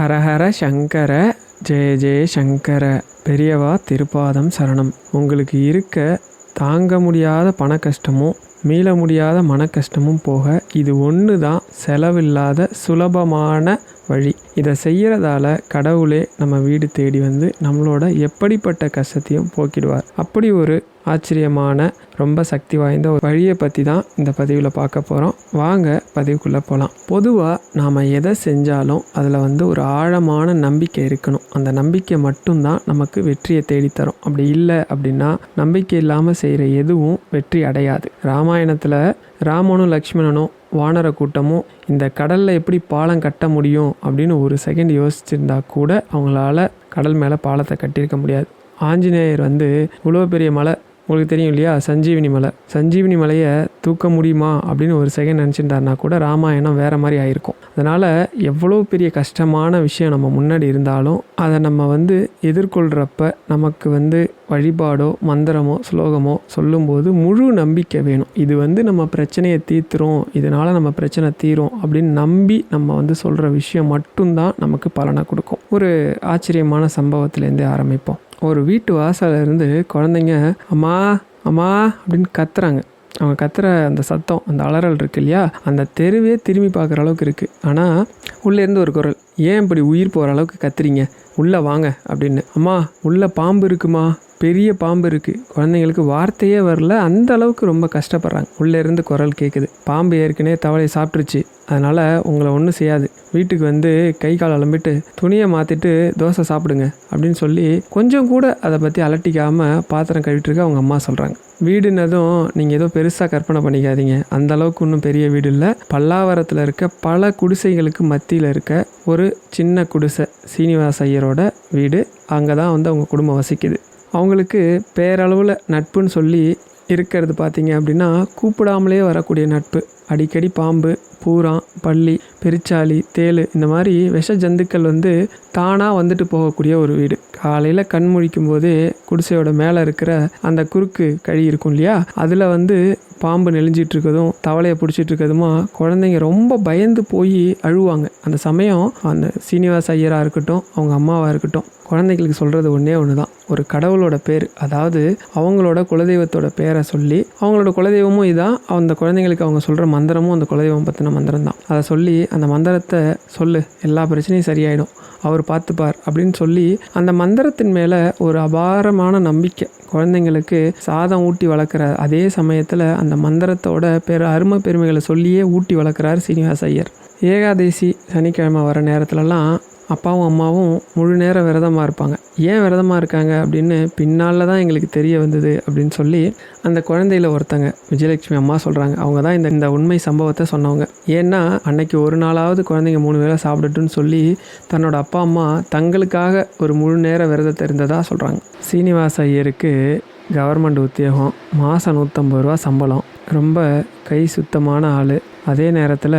ஹரஹர சங்கர ஜெய ஜெய சங்கர பெரியவா திருப்பாதம் சரணம். உங்களுக்கு இருக்க தாங்க முடியாத பண கஷ்டமும் மீள முடியாத மன கஷ்டமும் போக இது ஒன்று தான் செலவில்லாத சுலபமான வழி. இதை செய்கிறதால கடவுளே நம்ம வீடு தேடி வந்து நம்மளோட எப்படிப்பட்ட கஷ்டத்தையும் போக்கிடுவார். அப்படி ஒரு ஆச்சரியமான ரொம்ப சக்தி வாய்ந்த ஒரு வழியை பற்றி தான் இந்த பதிவில் பார்க்க போகிறோம் வாங்க பதிவுக்குள்ளே போகலாம் பொதுவாக நாம் எதை செஞ்சாலும் அதில் வந்து ஒரு ஆழமான நம்பிக்கை இருக்கணும். அந்த நம்பிக்கை மட்டும்தான் நமக்கு வெற்றியை தேடித்தரும். அப்படி இல்லை அப்படின்னா நம்பிக்கை இல்லாமல் செய்கிற எதுவும் வெற்றி அடையாது. ராமாயணத்தில் ராமனும் லக்ஷ்மணனும் வானர கூட்டமும் இந்த கடலில் எப்படி பாலம் கட்ட முடியும் அப்படின்னு ஒரு செகண்ட் யோசிச்சிருந்தா கூட அவங்களால கடல் மேலே பாலத்தை கட்டியிருக்க முடியாது. ஆஞ்சநேயர் வந்து இவ்வளோ பெரிய மலை உங்களுக்கு தெரியும் இல்லையா? சஞ்சீவினி மலை. சஞ்சீவினி மலையை தூக்க முடியுமா அப்படின்னு ஒரு செகண்ட் நினச்சிருந்தாருனா கூட ராமாயணம் வேறு மாதிரி ஆயிருக்கும். அதனால் எவ்வளோ பெரிய கஷ்டமான விஷயம் நம்ம முன்னாடி இருந்தாலும் அதை நம்ம வந்து எதிர்கொள்கிறப்ப நமக்கு வந்து வழிபாடோ மந்திரமோ ஸ்லோகமோ சொல்லும்போது முழு நம்பிக்கை வேணும். இது வந்து நம்ம பிரச்சனையை தீர்த்துரும் இதனால் நம்ம பிரச்சனை தீரும் அப்படின்னு நம்பி நம்ம வந்து சொல்கிற விஷயம் மட்டும்தான் நமக்கு பலனை கொடுக்கும். ஒரு ஆச்சரியமான சம்பவத்துலேருந்தே ஆரம்பிப்போம். ஒரு வீட்டு வாசல்ல இருந்து குழந்தைங்க அம்மா அம்மா அப்படின்னு கத்துறாங்க. அவங்க கத்துற அந்த சத்தம் அந்த அலறல் இருக்கு இல்லையா? அந்த தெருவே திரும்பி பார்க்குற அளவுக்கு இருக்குது ஆனால் உள்ளேருந்து ஒரு குரல் ஏன் இப்படி உயிர் போகிற அளவுக்கு கத்துறீங்க? உள்ளே வாங்க அப்படின்னு. அம்மா உள்ளே பாம்பு இருக்குமா? பெரிய பாம்பு இருக்குது குழந்தைங்களுக்கு வார்த்தையே வரல. அந்த அளவுக்கு ரொம்ப கஷ்டப்படுறாங்க. உள்ளே இருந்து குரல் கேட்குது பாம்பு ஏற்கனவே தவளை சாப்பிட்ருச்சு அதனால் உங்களை ஒன்றும் செய்யாது. வீட்டுக்கு வந்து கை கால் அலம்பிட்டு துணியை மாற்றிட்டு தோசை சாப்பிடுங்க அப்படின்னு சொல்லி கொஞ்சம் கூட அதை பற்றி அலட்டிக்காமல் பாத்திரம் கழுவிட்டுருக்க அவங்க அம்மா சொல்கிறாங்க வீடுனதும் நீங்கள் ஏதோ பெருசாக கற்பனை பண்ணிக்காதீங்க. அந்த அளவுக்கு இன்னும் பெரிய வீடு இல்லை. பல்லாவரத்தில் இருக்க பல குடிசைகளுக்கு மத்தியில் இருக்க ஒரு சின்ன குடிசை சீனிவாச ஐயரோட வீடு. அங்கே தான் வந்து அவங்க குடும்பம் வசிக்குது. அவங்களுக்கு பேரளவில் நட்புன்னு சொல்லி இருக்கிறது பார்த்தீங்க அப்படின்னா கூப்பிடாமலே வரக்கூடிய நட்பு. அடிக்கடி பாம்பு பூரான் பள்ளி பெருச்சாளி தேள் இந்த மாதிரி விஷ ஜந்துக்கள் வந்து தானாக வந்துட்டு போகக்கூடிய ஒரு வீடு. காலையில் கண் முழிக்கும் போதே குடிசையோட மேலே இருக்கிற அந்த குறுக்கு கழி இருக்கும் இல்லையா? அதில் வந்து பாம்பு நெளிஞ்சிட்டு இருக்கதும் தவளையை பிடிச்சிட்டு இருக்கிறதுமா குழந்தைங்க ரொம்ப பயந்து போய் அழுவாங்க. அந்த சமயம் அந்த சீனிவாச ஐயராக இருக்கட்டும் அவங்க அம்மாவாக இருக்கட்டும் குழந்தைங்களுக்கு சொல்கிறது ஒன்றே ஒன்று தான் ஒரு கடவுளோட பேர் அதாவது அவங்களோட குலதெய்வத்தோட பேரை சொல்லி அவங்களோட குலதெய்வமும் இதான். அந்த குழந்தைங்களுக்கு அவங்க சொல்கிற மந்திரமும் அந்த குலதெய்வம் பற்றின மந்திரம் தான் அதை சொல்லி அந்த மந்திரத்தை சொல்லு எல்லா பிரச்சனையும் சரியாயிடும். அவர் பார்த்துப்பார் அப்படின்னு சொல்லி அந்த மந்திரத்தின் மேலே ஒரு அபாரமான நம்பிக்கை. குழந்தைங்களுக்கு சாதம் ஊட்டி வளர்க்குற அதே சமயத்தில் அந்த மந்திரத்தோட பெரு அருமை பெருமைகளை சொல்லியே ஊட்டி வளர்க்குறாரு சீனிவாச ஐயர். ஏகாதசி சனிக்கிழமை வர நேரத்துலலாம் அப்பாவும் அம்மாவும் முழு நேரம் விரதமாக இருப்பாங்க. ஏன் விரதமாக இருக்காங்க? அப்படின்னு பின்னால் தான் எங்களுக்கு தெரிய வந்தது அப்படின்னு சொல்லி அந்த குழந்தையில் ஒருத்தங்க விஜயலட்சுமி அம்மா சொல்கிறாங்க அவங்க தான் இந்த இந்த உண்மை சம்பவத்தை சொன்னவங்க. ஏன்னா அன்னைக்கு ஒரு நாளாவது குழந்தைங்க மூணு வேளை சாப்பிடட்டுன்னு சொல்லி தன்னோட அப்பா அம்மா தங்களுக்காக ஒரு முழு நேர விரதத்தை இருந்ததாக சொல்கிறாங்க சீனிவாச ஐயருக்கு கவர்மெண்ட் உத்தியோகம் மாதம் நூற்றம்பது ரூபா சம்பளம். ரொம்ப கை சுத்தமான ஆள். அதே நேரத்தில்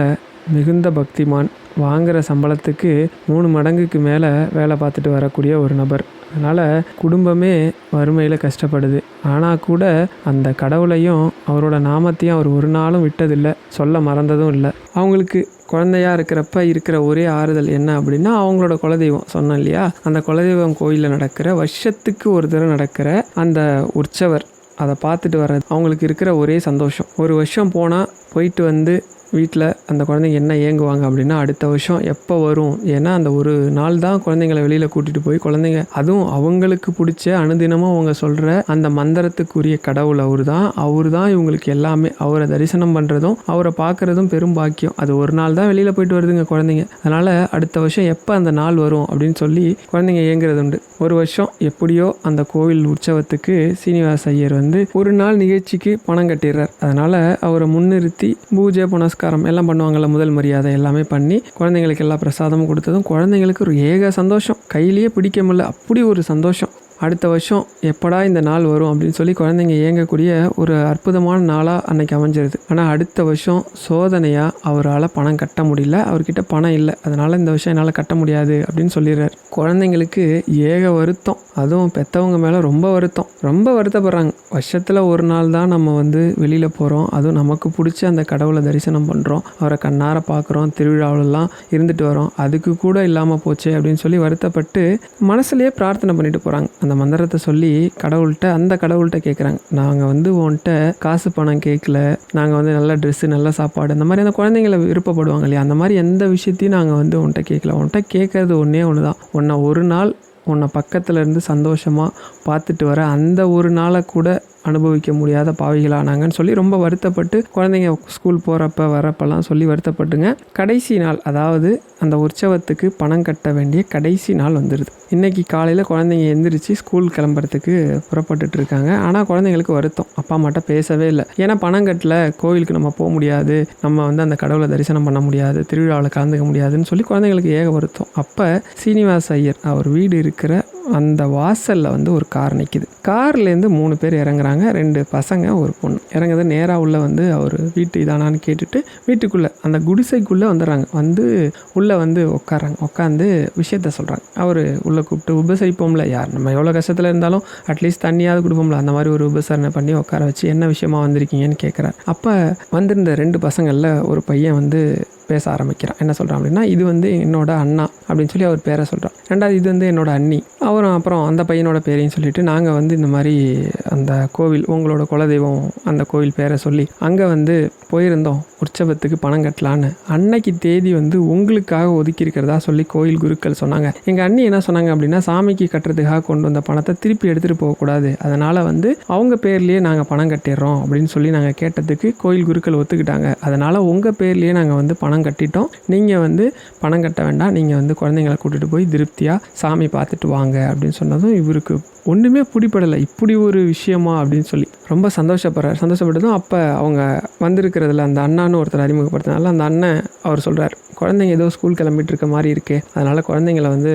மிகுந்த பக்திமான். வாங்குகிற சம்பளத்துக்கு மூணு மடங்குக்கு மேலே வேலை பார்த்துட்டு வரக்கூடிய ஒரு நபர். அதனால் குடும்பமே வறுமையில் கஷ்டப்படுது. ஆனால் கூட அந்த கடவுளையும் அவரோட நாமத்தையும் அவர் ஒரு நாளும் விட்டதில்லை. சொல்ல மறந்ததும் இல்லை. அவங்களுக்கு குழந்தையா இருக்கிறப்ப இருக்கிற ஒரே ஆறுதல் என்ன அப்படின்னா அவங்களோட குலதெய்வம் சொன்னேன் இல்லையா? அந்த குலதெய்வம் கோயிலில் நடக்கிற வருஷத்துக்கு ஒரு தடவை நடக்கிற அந்த உற்சவர் அதை பார்த்துட்டு வர்றது அவங்களுக்கு இருக்கிற ஒரே சந்தோஷம். ஒரு வருஷம் போனால் போயிட்டு வந்து வீட்டில் அந்த குழந்தைங்க என்ன ஏங்குவாங்க அப்படின்னா அடுத்த வருஷம் எப்போ வரும்? ஏன்னா அந்த ஒரு நாள் தான் குழந்தைங்களை வெளியில் கூட்டிகிட்டு போய் குழந்தைங்க அதுவும் அவங்களுக்கு பிடிச்ச அனுதினமும் அவங்க சொல்கிற அந்த மந்திரத்துக்குரிய கடவுள் அவர் தான். அவர் தான் இவங்களுக்கு எல்லாமே அவரை தரிசனம் பண்ணுறதும் அவரை பார்க்குறதும் பெரும் பாக்கியம். அது ஒரு நாள் தான் வெளியில் போயிட்டு வருதுங்க குழந்தைங்க. அதனால் அடுத்த வருஷம் எப்போ அந்த நாள் வரும் அப்படின்னு சொல்லி குழந்தைங்க ஏங்குறது உண்டு. ஒரு வருஷம் எப்படியோ அந்த கோவில் உற்சவத்துக்கு சீனிவாச ஐயர் வந்து ஒரு நாள் நிகழ்ச்சிக்கு பணம் கட்டிடுறார். அதனால் அவரை முன்னிறுத்தி பூஜை புனஸ்காரம் எல்லாம் பண்ணுவாங்கள்ல முதல் மரியாதை எல்லாமே பண்ணி குழந்தைங்களுக்கு எல்லா பிரசாதமும் கொடுத்ததும் குழந்தைங்களுக்கு ஒரு ஏக சந்தோஷம். கையிலேயே பிடிக்க முடியல அப்படி ஒரு சந்தோஷம். அடுத்த வருஷம் எப்படா இந்த நாள் வரும் அப்படின்னு சொல்லி குழந்தைங்க ஏங்கக்கூடிய ஒரு அற்புதமான நாளாக அன்னைக்கு அமைஞ்சிருது. ஆனால் அடுத்த வருஷம் சோதனையாக அவரால் பணம் கட்ட முடியல. அவர்கிட்ட பணம் இல்லை. அதனால் இந்த வருஷம் என்னால் கட்ட முடியாது அப்படின்னு சொல்லிடுறாரு. குழந்தைங்களுக்கு ஏக வருத்தம். அதுவும் பெற்றவங்க மேலே ரொம்ப வருத்தம். ரொம்ப வருத்தப்படுறாங்க. வருஷத்தில் ஒரு நாள் தான் நம்ம வந்து வெளியில் போகிறோம் அதுவும் நமக்கு பிடிச்ச அந்த கடவுளை தரிசனம் பண்ணுறோம் அவரை கண்ணார பார்க்குறோம் திருவிழாவிலலாம் இருந்துட்டு வரோம். அதுக்கு கூட இல்லாமல் போச்சே அப்படின்னு சொல்லி வருத்தப்பட்டு மனசுலேயே பிரார்த்தனை பண்ணிட்டு போகிறாங்க அந்த அந்த மந்திரத்தை சொல்லி கடவுள்கிட்ட அந்த கடவுள்கிட்ட கேட்குறாங்க நாங்கள் வந்து உன்கிட்ட காசு பணம் கேட்கல நாங்கள் வந்து நல்ல ட்ரெஸ்ஸு நல்ல சாப்பாடு அந்த மாதிரி அந்த குழந்தைங்கள விருப்பப்படுவாங்க இல்லையா? அந்த மாதிரி எந்த விஷயத்தையும் நாங்கள் வந்து உன்கிட்ட கேட்கல உன்கிட்ட கேட்கறது ஒன்றே ஒன்று தான் உன்னை ஒரு நாள் உன்னை பக்கத்தில் இருந்து சந்தோஷமாக பார்த்துட்டு வர அந்த ஒரு நாளை கூட அனுபவிக்க முடியாத பாவிகளானாங்கன்னு சொல்லி ரொம்ப வருத்தப்பட்டு குழந்தைங்க ஸ்கூல் போகிறப்ப வரப்பெல்லாம் சொல்லி வருத்தப்பட்டுங்க. கடைசி நாள் அதாவது அந்த உற்சவத்துக்கு பணம் கட்ட வேண்டிய கடைசி நாள் வந்துடுது இன்றைக்கி காலையில் குழந்தைங்க எந்திரிச்சு ஸ்கூல் கிளம்புறதுக்கு புறப்பட்டுட்டு இருக்காங்க. ஆனால் குழந்தைங்களுக்கு வருத்தம். அப்பா அம்மாட்ட பேசவே இல்லை. ஏன்னா பணம் கட்டல கோவிலுக்கு நம்ம போக முடியாது. நம்ம வந்து அந்த கடவுளை தரிசனம் பண்ண முடியாது திருவிழாவில் கலந்துக்க முடியாதுன்னு சொல்லி குழந்தைங்களுக்கு ஏக வருத்தம். அப்போ சீனிவாச ஐயர் அவர் வீடு இருக்கிற அந்த வாசலில் வந்து ஒரு கார் நிற்கிது கார்லேருந்து மூணு பேர் இறங்குறாங்க. ரெண்டு பசங்க ஒரு பொண்ணு. இறங்குறது நேராக உள்ளே வந்து அவர் வீட்டு இதானான்னு கேட்டுட்டு வீட்டுக்குள்ளே அந்த குடிசைக்குள்ளே வந்துடுறாங்க வந்து உள்ளே வந்து உட்காராங்க உட்காந்து விஷயத்த சொல்கிறாங்க அவர் உள்ளே கூப்பிட்டு உபசரிப்போம்ல யார்? நம்ம எவ்வளோ கஷ்டத்தில் இருந்தாலும் அட்லீஸ்ட் தண்ணியாவது கொடுப்போம்ல. அந்த மாதிரி ஒரு உபசரணை பண்ணி உட்கார வச்சு என்ன விஷயமா வந்திருக்கீங்கன்னு கேட்குறாரு அப்போ வந்திருந்த ரெண்டு பசங்களில் ஒரு பையன் வந்து பேச ஆரம்பிக்கிறான். என்ன சொல்கிறான் அப்படின்னா இது வந்து என்னோட அண்ணா அப்படின்னு சொல்லி அவர் பேரை சொல்கிறான் ரெண்டாவது இது வந்து என்னோட அண்ணி. அவரும் அப்புறம் அந்த பையனோட பேரையும் சொல்லிட்டு நாங்கள் வந்து இந்த மாதிரி அந்த கோவில் உங்களோட குலதெய்வம் அந்த கோவில் பேரை சொல்லி அங்கே வந்து போயிருந்தோம். உற்சவத்துக்கு பணம் கட்டலான்னு அன்னைக்கு தேதி வந்து உங்களுக்காக ஒதுக்கி இருக்கிறதா சொல்லி கோயில் குருக்கள் சொன்னாங்க. எங்கள் அண்ணி என்ன சொன்னாங்க அப்படின்னா சாமிக்கு கட்டுறதுக்காக கொண்டு வந்த பணத்தை திருப்பி எடுத்துகிட்டு போகக்கூடாது. அதனால் வந்து அவங்க பேர்லேயே நாங்கள் பணம் கட்டிடுறோம் அப்படின்னு சொல்லி நாங்கள் கேட்டதுக்கு கோயில் குருக்கள் ஒத்துக்கிட்டாங்க. அதனால் உங்கள் பேர்லேயே நாங்கள் வந்து பணம் கட்டிட்டோம். நீங்கள் வந்து பணம் கட்ட வேண்டாம். நீங்கள் வந்து குழந்தைங்களை கூட்டிகிட்டு போய் திருப்தியாக சாமி பார்த்துட்டு வாங்க அப்படின்னு சொன்னதும் இவருக்கு ஒன்றுமே பிடிப்படலை இப்படி ஒரு விஷயமா? அப்படின்னு சொல்லி. ரொம்ப சந்தோஷப்படுறாரு. சந்தோஷப்பட்டதும் அப்போ அவங்க வந்திருக்கிறதுல அந்த அண்ணான்னு ஒருத்தர் அறிமுகப்படுத்தினால அந்த அண்ணன் அவர் சொல்கிறார் குழந்தைங்க ஏதோ ஸ்கூல் கிளம்பிட்டு இருக்க மாதிரி இருக்குது அதனால் குழந்தைங்கள வந்து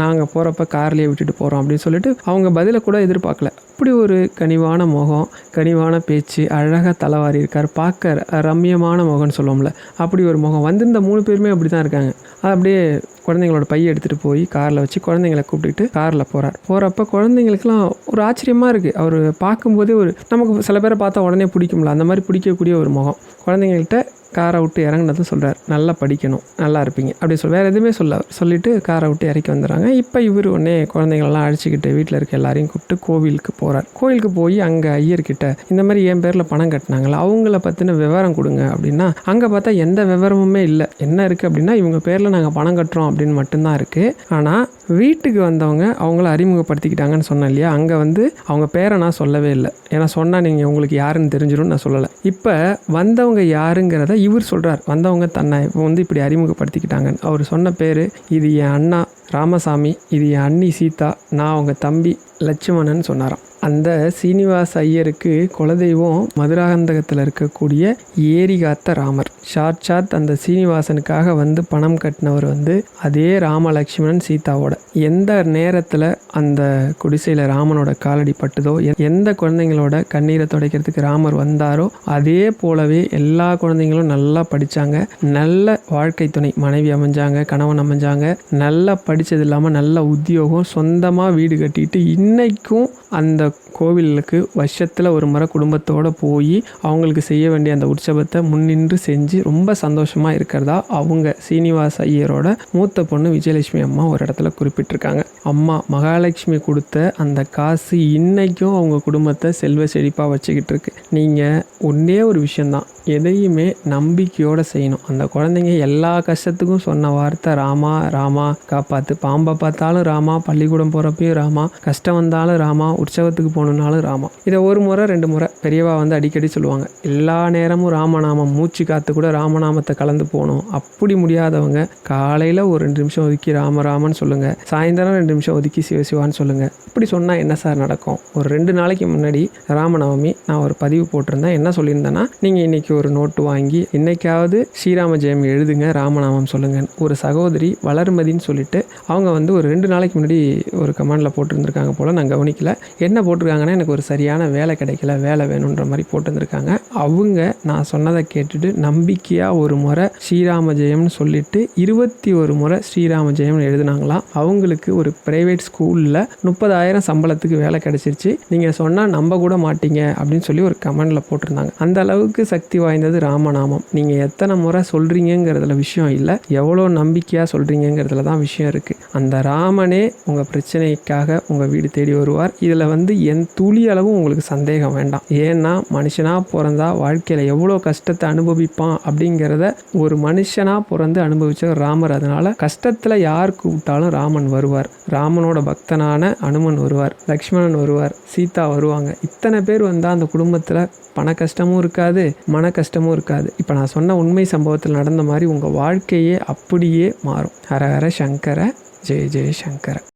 நாங்கள் போகிறப்ப கார்லேயே விட்டுட்டு போகிறோம் அப்படின்னு சொல்லிட்டு அவங்க பதிலை கூட எதிர்பார்க்கல. அப்படி ஒரு கனிவான முகம் கனிவான பேச்சு அழகாக தலைவாரி இருக்கார். பார்க்க ரம்யமான முகம்னு சொல்லுவோம்ல அப்படி ஒரு முகம். வந்திருந்த மூணு பேருமே அப்படி தான் இருக்காங்க. அது அப்படியே குழந்தைங்களோட பையை எடுத்துகிட்டு போய் காரில் வச்சு குழந்தைங்களை கூப்பிட்டு காரில் போகிறார் போகிறப்ப குழந்தைங்களுக்குலாம் ஒரு ஆச்சரியமாக இருக்குது அவர் பார்க்கும்போதே ஒரு நமக்கு சில பேரை பார்த்தா உடனே பிடிக்கும்ல. அந்த மாதிரி பிடிக்கக்கூடிய ஒரு முகம். குழந்தைங்கள்கிட்ட காரை விட்டு இறங்குனதும் சொல்கிறார் நல்லா படிக்கணும். நல்லா இருப்பீங்க. அப்படி சொல் வேறு எதுவுமே சொல்ல சொல்லிவிட்டு காரை விட்டு இறக்கி வந்துடுறாங்க. இப்போ இவர் உடனே குழந்தைங்களெல்லாம் அழைச்சிக்கிட்டு வீட்டில் இருக்க எல்லாரையும் கூப்பிட்டு கோவிலுக்கு போகிறார் கோவிலுக்கு போய் அங்கே ஐயர்கிட்ட இந்த மாதிரி என் பேரில் பணம் கட்டினாங்களா? அவங்கள பற்றின விவரம் கொடுங்க. அப்படின்னா அங்கே பார்த்தா எந்த விவரமுமே இல்லை. என்ன இருக்குது அப்படின்னா இவங்க பேரில் நாங்கள் பணம் கட்டுறோம் அப்படின்னு மட்டும்தான் இருக்குது ஆனால் வீட்டுக்கு வந்தவங்க அவங்கள அறிமுகப்படுத்திக்கிட்டாங்கன்னு சொன்னேன் இல்லையா? அங்கே வந்து அவங்க பேரை நான் சொல்லவே இல்லை. ஏன்னா சொன்னால் நீங்கள் உங்களுக்கு யாருன்னு தெரிஞ்சிடும் நான் சொல்லலை. இப்போ வந்தவங்க யாருங்கிறத இவர் சொல்கிறார் வந்தவங்க தன்னை இப்போ வந்து இப்படி அறிமுகப்படுத்திக்கிட்டாங்கன்னு. அவர் சொன்ன பேர் இது என் அண்ணா ராமசாமி இது என் அண்ணி சீதா நான் அவங்க தம்பி லட்சுமணன் சொன்னாராம். அந்த சீனிவாச ஐயருக்கு குலதெய்வம் மதுராந்தகத்தில் இருக்கக்கூடிய ஏரிகாத்த ராமர். சாட்சாத் அந்த சீனிவாசனுக்காக வந்து பணம் கட்டினவர் வந்து அதே ராமலக்ஷ்மணன் சீதாவோட. எந்த நேரத்தில் அந்த குடிசையில் ராமனோட காலடி பட்டுதோ எ- எந்த குழந்தைங்களோட கண்ணீரை துடைக்கிறதுக்கு ராமர் வந்தாரோ அதே போலவே எல்லா குழந்தைங்களும் நல்லா படித்தாங்க நல்ல வாழ்க்கை துணை மனைவி அமைஞ்சாங்க கணவன் அமைஞ்சாங்க. நல்லா படித்தது இல்லாமல் நல்ல உத்தியோகம் சொந்தமாக வீடு கட்டிட்டு இன்னைக்கும் அந்த கோவிலுக்கு வருஷத்தில் ஒரு முறை குடும்பத்தோடு போய் அவங்களுக்கு செய்ய வேண்டிய அந்த உற்சவத்தை முன்னின்று செஞ்சு ரொம்ப சந்தோஷமாக இருக்கிறதா அவங்க சீனிவாச ஐயரோட மூத்த பொண்ணு விஜயலட்சுமி அம்மா ஒரு இடத்துல குறிப்பிட்டிருக்காங்க. அம்மா மகாலட்சுமி கொடுத்த அந்த காசு இன்னைக்கும் அவங்க குடும்பத்தை செல்வ செழிப்பாக வச்சுக்கிட்டு இருக்கு நீங்கள் ஒன்றே ஒரு விஷயந்தான் எதையுமே நம்பிக்கையோடு செய்யணும். அந்த குழந்தைங்க எல்லா கஷ்டத்துக்கும் சொன்ன வார்த்தை ராமா ராமா காப்பாத்து. பாம்பை பார்த்தாலும் ராமா பள்ளிக்கூடம் போகிறப்பையும் ராமா கஷ்டம் வந்தாலும் ராமா உற்சவத்துக்கு போகணுன்னாலும் ராமா. இதை ஒரு முறை ரெண்டு முறை பெரியவா வந்து அடிக்கடி சொல்லுவாங்க. எல்லா நேரமும் ராமநாமம் மூச்சு காத்து கூட கூட ராமநாமத்தை கலந்து போகணும். அப்படி முடியாதவங்க காலையில் ஒரு ரெண்டு நிமிஷம் ஒதுக்கி ராமராமன் சொல்லுங்கள் சாயந்தரம் ரெண்டு நிமிஷம் ஒதுக்கி சிவசிவான்னு சொல்லுங்கள் இப்படி சொன்னால் என்ன சார் நடக்கும்? ஒரு ரெண்டு நாளைக்கு முன்னாடி ராமநவமி நான் ஒரு பதிவு போட்டிருந்தேன். என்ன சொல்லியிருந்தேன்னா நீங்கள் இன்றைக்கி ஒரு நோட்டு வாங்கி இன்னைக்காவது ஸ்ரீராம ஜெயம் எழுதுங்க ராமநாமம் சொல்லுங்கள் ஒரு சகோதரி வளர்மதின்னு சொல்லிட்டு அவங்க வந்து ஒரு ரெண்டு நாளைக்கு முன்னாடி ஒரு கமெண்டில் போட்டிருந்துருக்காங்க போல். நான் கவனிக்கல. என்ன போட்டிருக்காங்கன்னா எனக்கு ஒரு சரியான வேலை கிடைக்கல வேலை வேணுன்ற மாதிரி போட்டிருந்துருக்காங்க. அவங்க நான் சொன்னதை கேட்டுட்டு நம்பிக்கையாக ஒரு முறை ஸ்ரீராம ஜெயம்னு சொல்லிட்டு இருபத்தி ஒரு முறை ஸ்ரீராம ஜெயம்னு எழுதினாங்களாம் அவங்களுக்கு ஒரு ப்ரைவேட் ஸ்கூலில் முப்பதாயிரம் சம்பளத்துக்கு வேலை கிடைச்சிருச்சு. நீங்கள் சொன்னால் நம்ப கூட மாட்டீங்க அப்படின்னு சொல்லி ஒரு கமெண்டில் போட்டிருந்தாங்க. அந்த அளவுக்கு சக்தி வாய்ந்தது ராமநாமம். நீங்கள் எத்தனை முறை சொல்கிறீங்கிறதுல விஷயம் இல்லை. எவ்வளோ நம்பிக்கையாக சொல்கிறீங்கிறதுல தான் விஷயம் இருக்குது அந்த ராமனே உங்கள் பிரச்சனைக்காக உங்கள் வீடு தேடி வருவார். இதில் வந்து என் துளி அளவும் உங்களுக்கு சந்தேகம் வேண்டாம். ஏன்னா மனுஷனாக பிறந்தா வாழ்க்கையில் எவ்வளோ கஷ்டத்தை அனுபவிப்பான் அப்படிங்கிறத ஒரு மனுஷனாக பிறந்து அனுபவிச்ச ராமர். அதனால் கஷ்டத்தில் யார் கூப்பிட்டாலும் ராமன் வருவார். ராமனோட பக்தனான அனுமன் வருவார் லக்ஷ்மணன் வருவார் சீதா வருவாங்க. இத்தனை பேர் வந்தால் அந்த குடும்பத்தில் பண கஷ்டமும் இருக்காது மன கஷ்டமும் இருக்காது. இப்போ நான் சொன்ன உண்மை சம்பவத்தில் நடந்த மாதிரி உங்கள் வாழ்க்கையே அப்படியே மாறும். ஹர ஹர சங்கர ஜெய ஜெய சங்கர.